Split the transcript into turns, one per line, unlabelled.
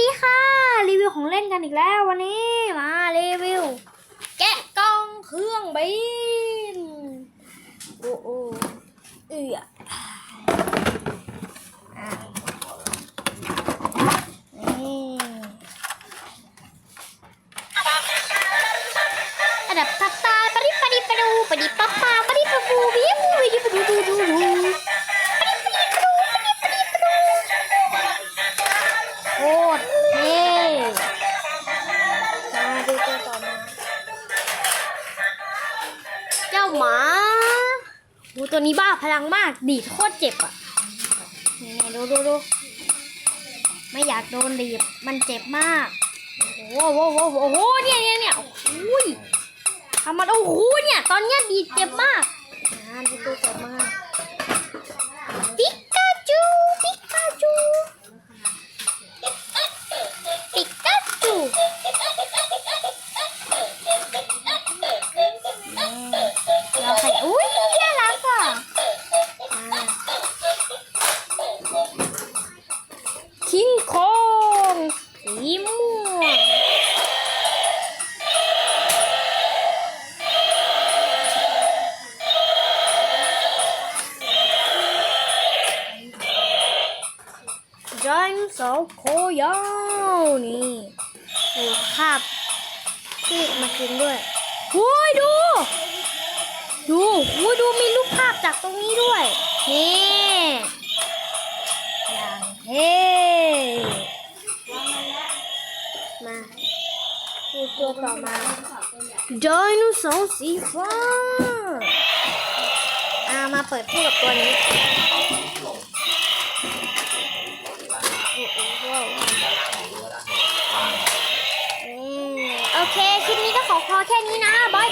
ดีค่ะ รีวิวของเล่นกันอีกแล้ววันนี้มารีวิว แกะกล่องเครื่องบินโอ้โอ้เอืออะนี่อันดับตาตาปะดิปะดิปะดูปะดิปะปาปะดิปะบูบิว หมาดูตัวนี้บ้าพลังมาก ดีดโคตรเจ็บอะนี่ๆดูดูดูไม่อยากโดนดีบมันเจ็บมาก โอ้โหโอ้โหโอ้โหเนี่ยเนี่ยเนี่ยโอ้ยทำมันโอ้โหเนี่ย ตอนเนี้ยดีดเจ็บมากอ่าดูตัวเจ็บมาก อุ้ยน่ารักอะคิงคองสีม่วงไดโนเสาร์โคยาวนี่ดูภาพที่มากินด้วย ดูหุยดูมีรูปภาพจากตรงนี้ด้วยนี่อย่างเท่มาดูตัวต่อมาไดโนเสาร์สีฟ้าอ่ามาเปิดคู่กับตัวนี้อืมโอเค คลิปนี้ก็ขอพอแค่นี้นะบอย